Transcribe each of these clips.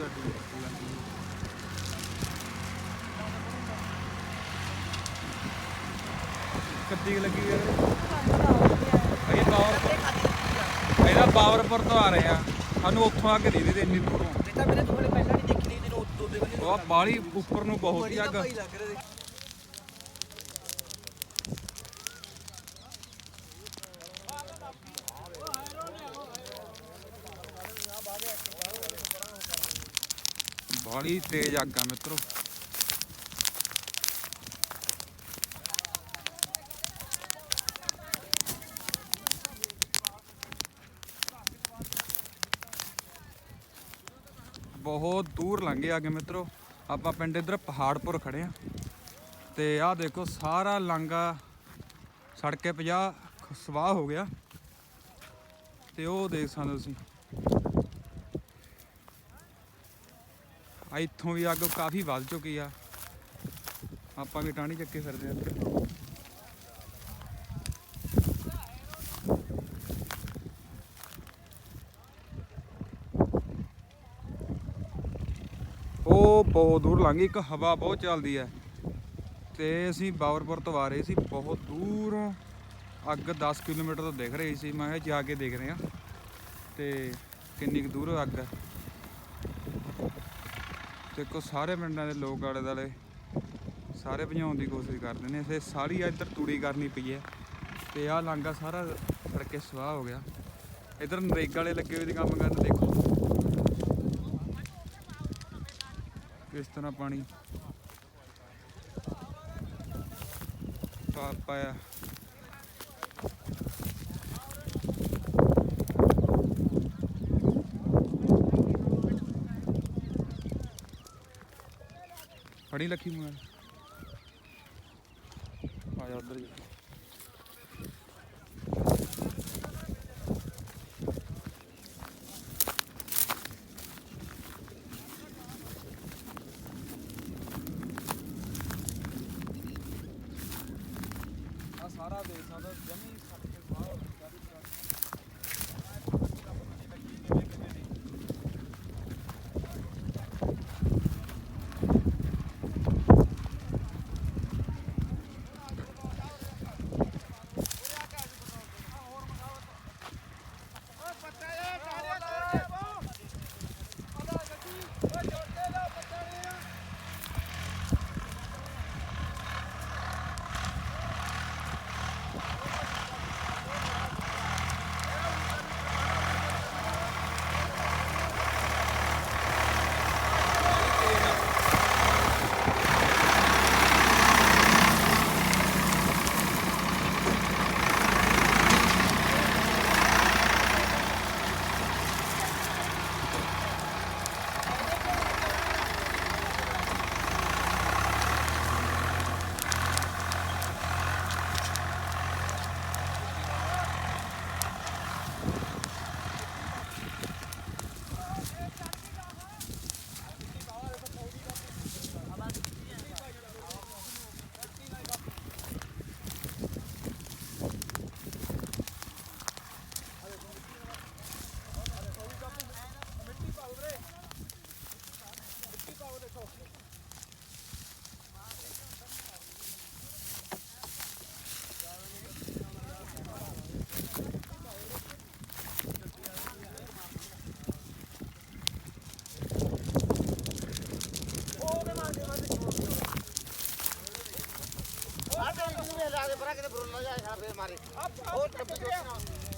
ਵੱਡੀ ਲੱਗੀ ਹੈ। ਇਹ ਪਾਵਰ ਇਹਦਾ ਪਾਵਰਪੁਰ ਤੋਂ ਆ ਰਹੇ ਆ ਸਾਨੂੰ ਉੱਥੋਂ ਆ ਕੇ ਦੇ ਦੇ ਇੰਨੀ ਦੂਰੋਂ। ਇਹ ਤਾਂ ਮੇਰੇ ਤੋਂ ਪਹਿਲਾਂ ਨਹੀਂ ਦੇਖੀ ਨਹੀਂ ਉਹ ਬਾਲੀ ਉੱਪਰ ਨੂੰ ਬਹੁਤ ਹੀ ਅੱਗ ਭਾਈ ਲੱਗ ਰਿਹਾ ਦੇਖ। ਬਾਲੀ ਤੇਜ਼ ਅੱਗ ਆ ਮਿੱਤਰੋ। ਬਹੁਤ ਦੂਰ ਲੰਘੇ ਅੱਗ ਮਿੱਤਰੋ। ਆਪਾਂ ਪਿੰਡ ਇਧਰ ਪਹਾੜਪੁਰ ਖੜੇ ਆ। ਤੇ ਆਹ ਦੇਖੋ ਸਾਰਾ ਲਾਂਗਾ ਸੜਕੇ 50 ਸਵਾਹ ਹੋ ਗਿਆ। ਤੇ ਉਹ ਦੇਖ ਸਕਦੇ ਤੁਸੀਂ। ਆ ਇੱਥੋਂ ਵੀ ਅੱਗ ਕਾਫੀ ਵੱਧ ਚੁੱਕੀ ਆ। ਆਪਾਂ ਵੀ ਟਾਣੀ ਚੱਕੇ ਫਿਰਦੇ ਆ। ਉਹ ਬਹੁਤ ਦੂਰ ਲੰਘੀ ਇੱਕ ਹਵਾ ਬਹੁਤ ਚੱਲਦੀ ਹੈ ਤੇ ਅਸੀਂ ਬਾਵਰਪੁਰ ਤੋਂ ਆ ਰਹੇ ਸੀ, ਬਹੁਤ ਦੂਰੋਂ। ਅੱਗ 10 ਕਿਲੋਮੀਟਰ ਤੋਂ ਦਿਖ ਰਹੀ ਸੀ, ਮੈਂ ਕਿਹਾ ਜਾ ਕੇ ਦੇਖਦੇ ਰਹੇ ਆ। ਤੇ ਕਿੰਨੀ ਕੁ ਦੂਰ ਅੱਗ? ਹੈ ਦੇਖੋ, ਸਾਰੇ ਪਿੰਡਾਂ ਦੇ ਲੋਕ ਆਲੇ ਦਾਲੇ ਸਾਰੇ ਭਜਾਉਣ ਦੀ ਕੋਸ਼ਿਸ਼ ਕਰਦੇ ਨੇ। ਤੇ ਸਾਰੀ ਇੱਧਰ ਤੂੜੀ ਕਰਨੀ ਪਈ ਹੈ ਤੇ ਆਹ ਲਾਂਗਾ ਸਾਰਾ ਸੜ ਕੇ ਸਵਾਹ ਹੋ ਗਿਆ। ਇੱਧਰ ਨਰੇਗਾ ਵਾਲੇ ਲੱਗੇ ਹੋਏ ਦੀ ਕੰਮ ਕਰਨ ਦੇਖੋ। ਕਿਸ ਤਰ੍ਹਾਂ ਪਾਣੀ ਪਾ ਪਾਇਆ। ਫੜੀ ਲੱਖੀ ਮੋਬਾਈਲ ਆ ਜਾ ਉਧਰ ਜਾ ਮਿੱਟੀ ਚੱਕ ਲੰਘਦੇ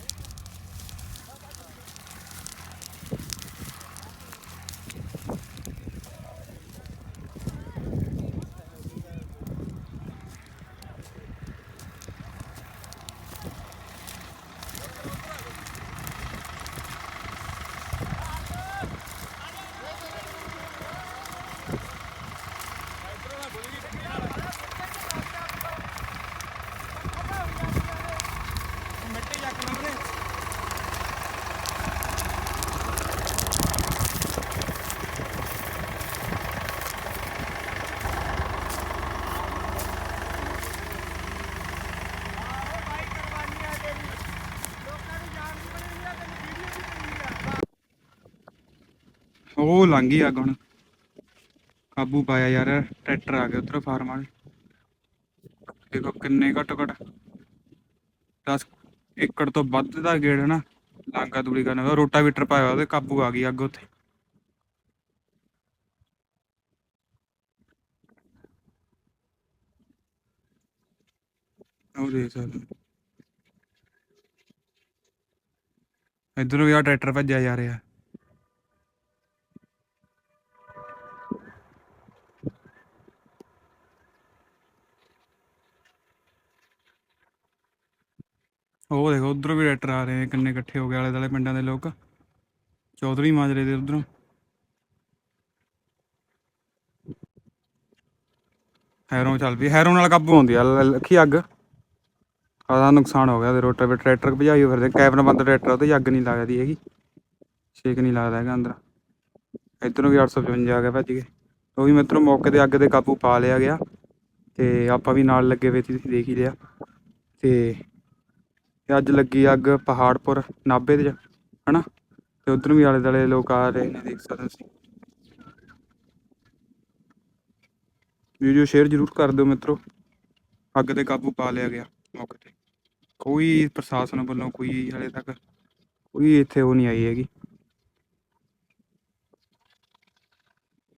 ਉਹ ਲੰਘ ਗਈ ਅੱਗ ਹੁਣ। ਕਾਬੂ ਪਾਇਆ ਯਾਰ, ਟਰੈਕਟਰ ਆ ਗਿਆ ਉਧਰ ਫਾਰਮ ਵਾਲੇ। ਦੇਖੋ ਕਿੰਨੇ ਘੱਟੋ ਘੱਟ। 10 ਏਕੜ ਤੋਂ ਵੱਧ ਦਾ ਗੇੜ ਹੈ ਨਾ ਲਾਂਗਾ ਦੂਰੀ ਕਰਨ ਦਾ। ਰੋਟਾਵੀਟਰ ਪਾਇਆ ਉਹਦੇ, ਕਾਬੂ ਆ ਗਈ ਅੱਗ ਉੱਥੇ। ਉਹ ਦੇ ਸਕਦੇ ਹੋ। ਵੀ ਆ ਟਰੈਕਟਰ ਭੱਜਿਆ ਜਾ ਰਿਹਾ। ਉਹ ਦੇਖੋ, ਉਧਰੋਂ ਵੀ ਟਰੈਕਟਰ ਆ ਰਹੇ ਨੇ, ਕਿੰਨੇ ਇਕੱਠੇ ਹੋ ਗਏ ਆਲੇ ਦੁਆਲੇ ਪਿੰਡਾਂ ਦੇ ਲੋਕ। ਚੌਧਰੀ ਮਾਜਰੇ ਦੇ ਉਧਰੋਂ। ਹੈਰੋਂ ਚੱਲ ਪਈ, ਹੈਰੋਂ ਨਾਲ ਕਾਬੂ ਆਉਂਦੀ ਆ ਲੱਖੀ ਅੱਗ? ਆਦਾ ਨੁਕਸਾਨ ਹੋ ਗਿਆ ਤੇ ਰੋਟਾ ਵੀ ਟਰੈਕਟਰ ਭਜਾਈ ਫਿਰਦੇ, ਕੈਬਨ ਬੰਦ ਟਰੈਕਟਰ ਉਹ ਅੱਗ ਨਹੀਂ ਲੱਗਦੀ ਹੈਗੀ। ਛੇਕ ਨਹੀਂ ਲੱਗਦਾ ਹੈਗਾ ਅੰਦਰ। ਇੱਧਰੋਂ ਵੀ 855 ਆ ਗਿਆ, ਭੱਜ ਗਏ ਉਹ ਵੀ ਮਿੱਤਰੋਂ, ਮੌਕੇ ਤੇ ਅੱਗ ਤੇ ਕਾਬੂ ਪਾ ਲਿਆ ਗਿਆ, ਤੇ ਆਪਾਂ ਵੀ ਨਾਲ ਲੱਗੇ ਵੇ ਸੀ, ਤੁਸੀਂ ਦੇਖ ਹੀ ਲਿਆ। ਤੇ ਤੇ ਅੱਜ ਲੱਗੀ ਅੱਗ ਪਹਾੜਪੁਰ, ਨਾਭੇ ਤੇ ਹਨਾ? ਤੇ ਉਧਰ ਵੀ ਆਲੇ ਦੁਆਲੇ ਲੋਕ ਆ ਰਹੇ ਨੇ, ਦੇਖ ਸਕਦੇ ਹੋ ਤੁਸੀਂ। ਵੀਡੀਓ ਸ਼ੇਅਰ ਜ਼ਰੂਰ ਕਰ ਦਿਓ ਮਿੱਤਰੋ। ਅੱਗ ਤੇ ਕਾਬੂ ਪਾ ਲਿਆ ਗਿਆ, ਮੌਕੇ ਤੇ। ਕੋਈ ਪ੍ਰਸ਼ਾਸਨ ਵੱਲੋਂ ਕੋਈ ਹਲੇ ਤੱਕ, ਕੋਈ ਇੱਥੇ ਉਹ ਨਹੀਂ ਆਈ ਹੈਗੀ।